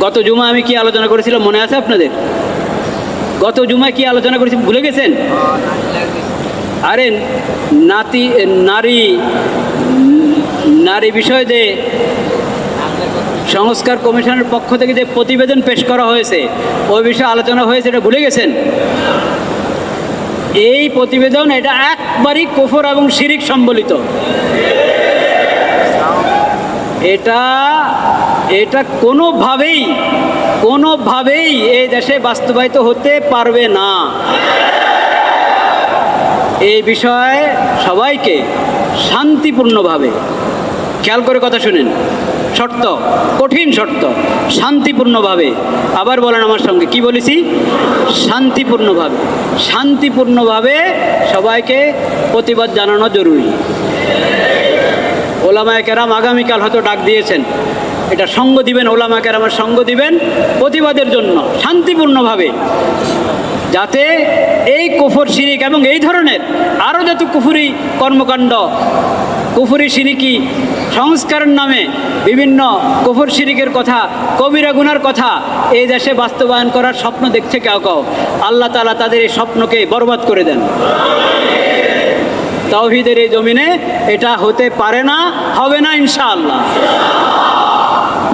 গত জুমা আমি কি আলোচনা করেছিলাম? মনে আছে আপনাদের? গত জুমায় কি আলোচনা করেছি ভুলে গেছেন? আরে, নাতি, নারী নারী বিষয় যে সংস্কার কমিশনের পক্ষ থেকে যে প্রতিবেদন পেশ করা হয়েছে, ওই বিষয়ে আলোচনা হয়েছে, এটা ভুলে গেছেন? এই প্রতিবেদন এটা একবারই কুফর এবং শিরিক সম্বলিত। এটা এটা কোনোভাবেই কোনোভাবেই এই দেশে বাস্তবায়িত হতে পারবে না। এই বিষয়ে সবাইকে শান্তিপূর্ণভাবে খেয়াল করে কথা শুনেন। শর্ত, কঠিন শর্ত, শান্তিপূর্ণভাবে। আবার বলেন আমার সঙ্গে, কি বলেছি? শান্তিপূর্ণভাবে শান্তিপূর্ণভাবে সবাইকে প্রতিবাদ জানানো জরুরি। ওলামায় কেরাম আগামীকাল হয়তো ডাক দিয়েছেন। এটা সঙ্গ দিবেন, ওলামা কেরামের সঙ্গ দিবেন প্রতিবাদের জন্য, শান্তিপূর্ণভাবে। যাতে এই কুফর শিরিক এবং এই ধরনের আরও যত কুফুরি কর্মকাণ্ড, কুফুরি শিরিকি সংস্কারের নামে বিভিন্ন কুফর শিরিকের কথা, কবিরা গুনার কথা এই দেশে বাস্তবায়ন করার স্বপ্ন দেখছে কেউ কেউ। আল্লাহ তালা তাদের এই স্বপ্নকে বরবাদ করে দেন। তাওহিদের এই জমিনে এটা হতে পারে না, হবে না ইনশাআল্লাহ। 아!